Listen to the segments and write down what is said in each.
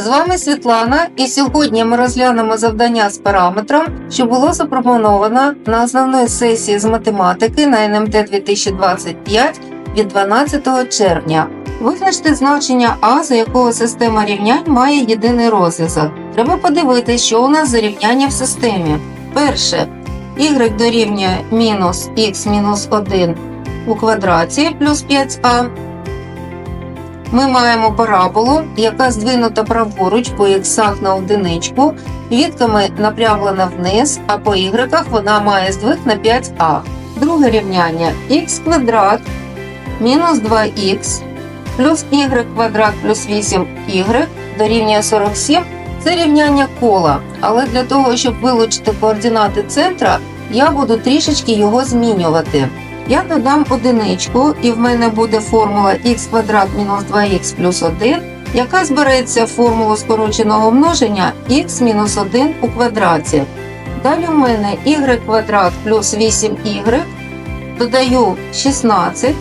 З вами Світлана, і сьогодні ми розглянемо завдання з параметром, що було запропоновано на основної сесії з математики на НМТ 2025 від 12 червня. Визначте значення А, за якого система рівнянь має єдиний розв'язок. Треба подивитися, що у нас за рівняння в системі. Перше y дорівнює мінус х мінус 1 у квадраті плюс 5а. Ми маємо параболу, яка здвинута праворуч по іксах на одиничку, відками напрямлена вниз, а по ігреках вона має здвиг на 5а. Друге рівняння х квадрат мінус 2х плюс y квадрат плюс 8y дорівнює 47 це рівняння кола. Але для того, щоб вилучити координати центра, я буду трішечки його змінювати. Я додам одиничку, і в мене буде формула х квадрат мінус 2х плюс 1, яка збереться в формулу скороченого множення х мінус 1 у квадраті. Далі в мене y квадрат плюс 8y, додаю 16,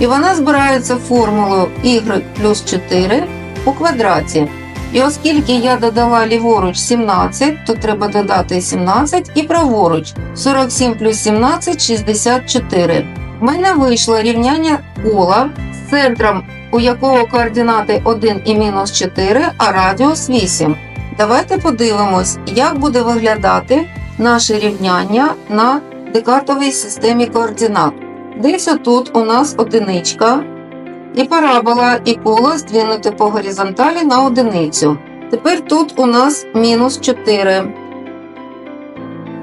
і вона збирається в формулу y плюс 4 у квадраті. І оскільки я додала ліворуч 17, то треба додати 17 і праворуч 47 плюс 17 64. В мене вийшло рівняння кола з центром, у якого координати 1 і мінус 4, а радіус 8. Давайте подивимось, як буде виглядати наше рівняння на декартовій системі координат. Десь отут у нас одиничка, і парабола, і коло здвинути по горизонталі на одиницю. Тепер тут у нас мінус 4.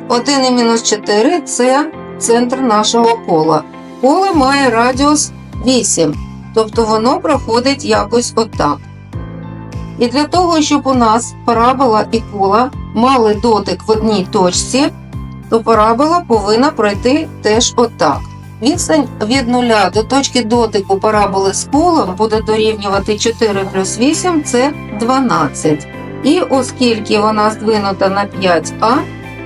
1 і мінус 4 це центр нашого кола. Коло має радіус 8, тобто воно проходить якось отак. І для того, щоб у нас парабола і кола мали дотик в одній точці, то парабола повинна пройти теж отак. Відстань від нуля до точки дотику параболи з колом буде дорівнювати 4 плюс 8 це 12. І оскільки вона здвинута на 5а,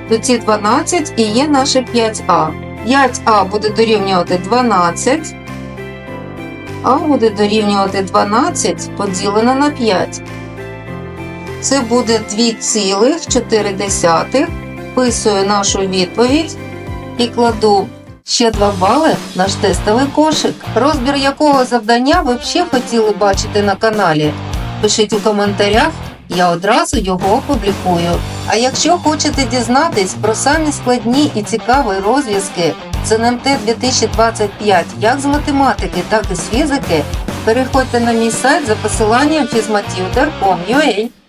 то ці 12 і є наше 5а. 5а буде дорівнювати 12, а буде дорівнювати 12 поділене на 5. Це буде 2,4. Вписую нашу відповідь і кладу ще 2 бали наш тестовий кошик. Розбір якого завдання ви б ще хотіли бачити на каналі? Пишіть у коментарях, я одразу його опублікую. А якщо хочете дізнатись про самі складні і цікаві розв'язки з НМТ 2025 як з математики, так і з фізики, переходьте на мій сайт за посиланням fizmatutor.com.ua.